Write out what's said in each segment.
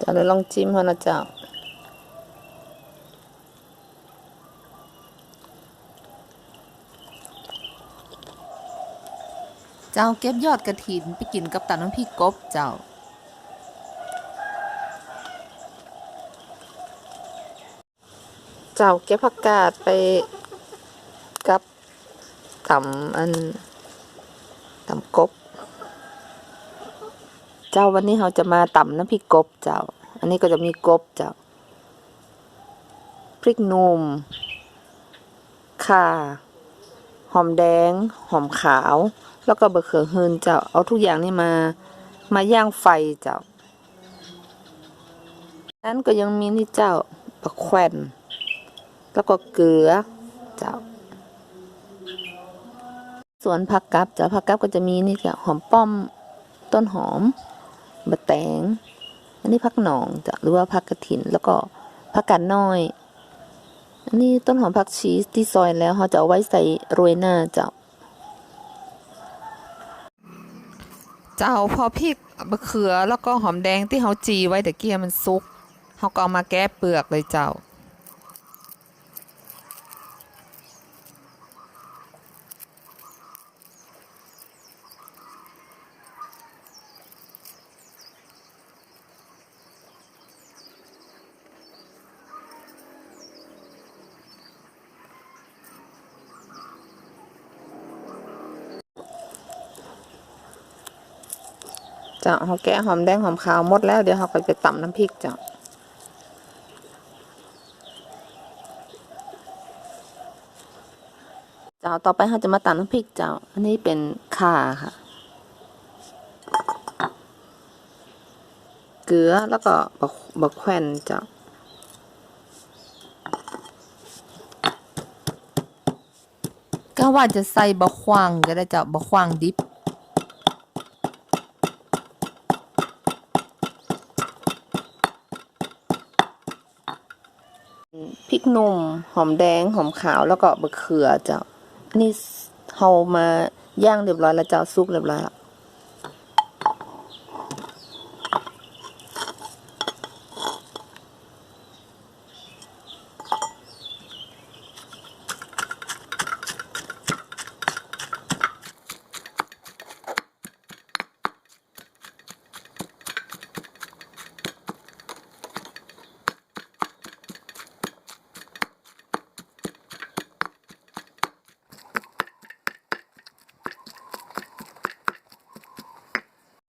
จะเลยลองจิ้มเขานะเจ้าเจ้าเก็บยอดกระถินไปกินกับตาน้ำพริกกบเจ้า เจ้าเก็บผักกาดไปกับตำอันตำกบ เจ้าวันนี้เราจะมาตำน้ำพริกกบเจ้า อันนี้ก็จะมีกบเจ้า พริกหนุ่มข่า หอมแดง หอมขาว แล้วก็เบะเขือหืนเจ้า เอาทุกอย่างนี่มา มาย่างไฟเจ้า นั้นก็ยังมีนี่เจ้าบะแควนแล้วก็เกลือเจ้าส่วนผักกับเจ้าผักกับก็จะมีนี่เจ้าหอมป้อมต้นหอม บะแตง อันนี้ผักหนองเจ้าหรือว่าผักกระถิน แล้วก็ผักกาดน้อย อันนี้ต้นหอมผักชีสที่ซอยแล้วเขาจะเอาไว้ใส่โรยหน้าเจ้าเจ้าพอพริกมะเขือแล้วก็หอมแดงที่เขาจีไว้แต่เกี้ยมันซุกเขาก็เอามาแก้เปลือกเลยเจ้า จ้าเขาแกะหอมแดงหอมขาวหมดแล้วเดี๋ยวเขาก็ไปตำน้ำพริกเจ้าเจ้าต่อไปเขาจะมาตำน้ำพริกเจ้า อันนี้เป็นข่าค่ะ เกลือแล้วก็บะบะแควนเจ้าก็ว่าจะใส่บะควางก็ได้เจ้าบะควางดิบ พริกหนุ่ม หอมแดง หอมขาว แล้วก็บะเขือเจ้านนี้เฮามาย่างเรียบร้อยแล้วเจ้าซุกเรียบร้อยแล้ว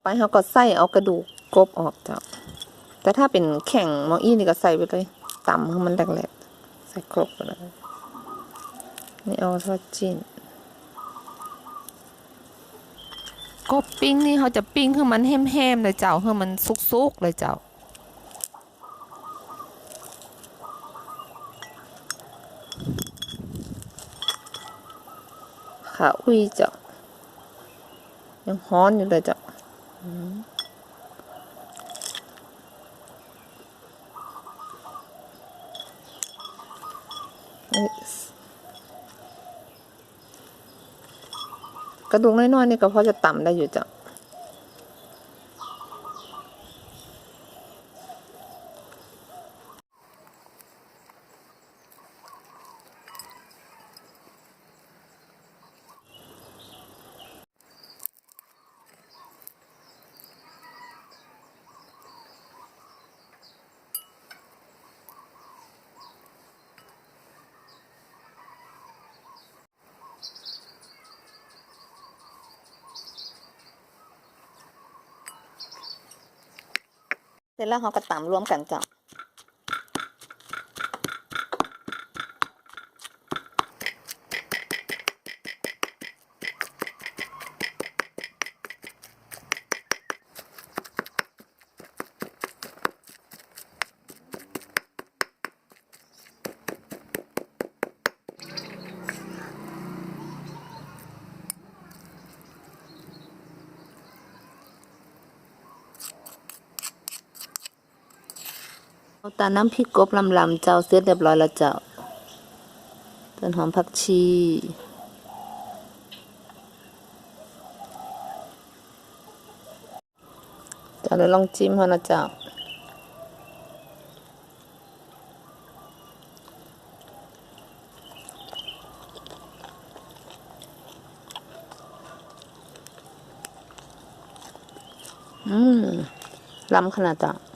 ไปเขาก็ใส่เอากระดูกกบออกเจ้าแต่ถ้าเป็นแข่งหมออี้นี่ก็ใส่ไปเลยต่ำให้มันแหลกๆใส่ครบไปเลยนี่เอาทอดจิ้นกบปิ้งนี่เขาจะปิ้งให้มันแห้มๆเลยเจ้าให้มันซุกๆเลยเจ้าขาอุ้ยเจ้ายังฮ้อนอยู่เลยเจ้าอืมเอ้ย กระดูกน้อยๆนี่ก็พอจะต่ำได้อยู่จ้ะ เสร็จแล้วเขาก็ตำรวมกันเจ้า เอาตาน้ำพริกกบลำลำเจ้าเสร็จเรียบร้อยแล้วเจ้าต้นหอมผักชีเจ้าเราลองจิ้มเขานะเจ้าอืมลำขนาดจ้ะ